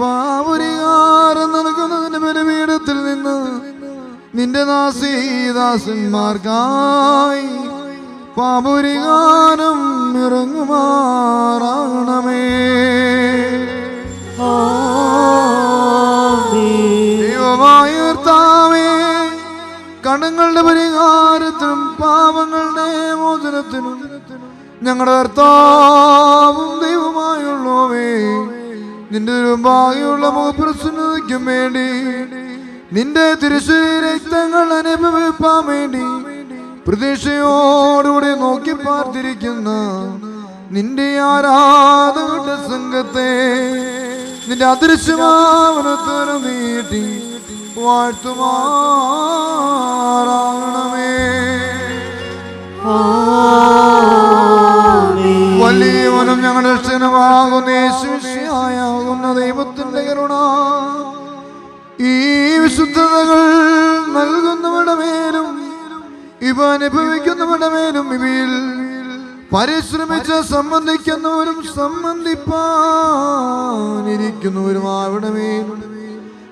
പാപരിഹാരം നൽകുന്നതിന്റെ ബലിപീഠത്തിൽ നിന്ന് നിന്റെ ദാസീദാസന്മാർക്കായി പാപുരികാരം ഇറങ്ങുമാറാകണമേ ദൈവമായ കർത്താവേ കടങ്ങളുടെ പരിഹാരത്തിനും പാപങ്ങളുടെ മോചനത്തിനും ഞങ്ങളുടെ കർത്താവും ദൈവമായുള്ളവേ നിന്റെ രൂപായുള്ള മുഖപ്രസന്നതയ്ക്കും വേണ്ടി നിന്റെ തിരുശരീരക്തങ്ങൾ അനുഭവിപ്പാൻ വേണ്ടി പ്രതീക്ഷയോടുകൂടി നോക്കി പാർത്തിരിക്കുന്ന നിന്റെ ആരാധകരുടെ സംഘത്തെ നിന്റെ അദൃശ്യമാവനത്തോരം നീട്ടി വാഴ്ത്തുമാറാണമേ വലിയവനും ഞങ്ങളുടെ രക്ഷകനുമാകുന്ന യേശുവിശിയായാകുന്ന ദൈവത്തിന്റെ കരുണ? ഈ വിശുദ്ധതകൾ നൽകുന്നവരുടെ മേലും ഇവ അനുഭവിക്കുന്നവരുടെ മേലും ഇവയിൽ പരിശ്രമിച്ച് സംബന്ധിക്കുന്നവരും സംബന്ധിപ്പാനിരിക്കുന്നവരും അവിടെ മേലും?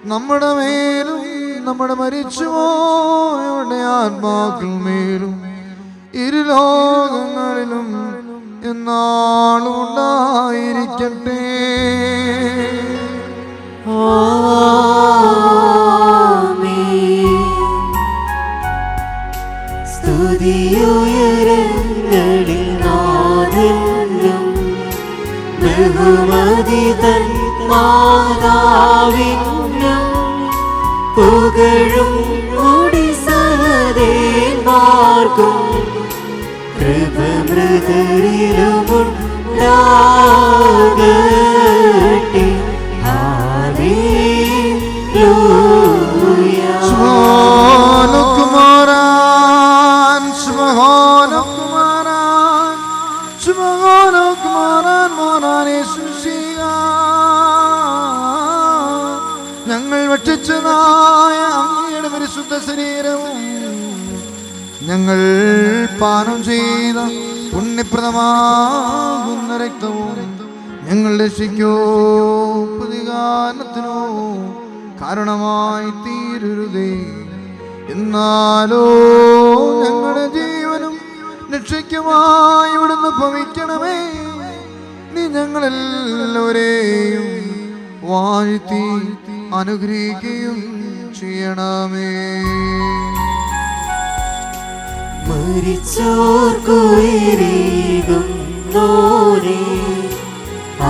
നമ്മുടെ മേലും നമ്മുടെ മരിച്ചുപോയവരുടെ ആത്മാക്കൾ മേലും. ഇരുലോകങ്ങളിലും സ്തുതിയുയരങ്ങളിൽ നാഥനും ബഹുമതിതൻ മാതാവിനും പുകഴും മുടി സഹദേന്മാർക്കും കൃപമൃതരിലുമുണ്ടാകട്ടെ ഞങ്ങൾ ഭക്ഷിച്ചതായ അങ്ങയുടെ പരിശുദ്ധ ശരീരവും ഞങ്ങൾ പാനം ചെയ്ത പുണ്യപ്രദമാകുന്ന രക്തവും ഞങ്ങൾ രക്ഷിക്കോ. പ്രതികാരത്തിനോ കാരണമായി തീരരുതേ. എന്നാലോ ഞങ്ങളുടെ രക്ഷയ്ക്കുമായി ഇവിടുന്ന് ഭവിക്കണമേ. നീ ഞങ്ങളെല്ലാവരെയും വാഴ്ത്തി അനുഗ്രഹിക്കുകയും ചെയ്യണമേ. മരിച്ചോർക്കുരീകും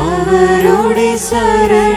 അവരുടെ ശരണ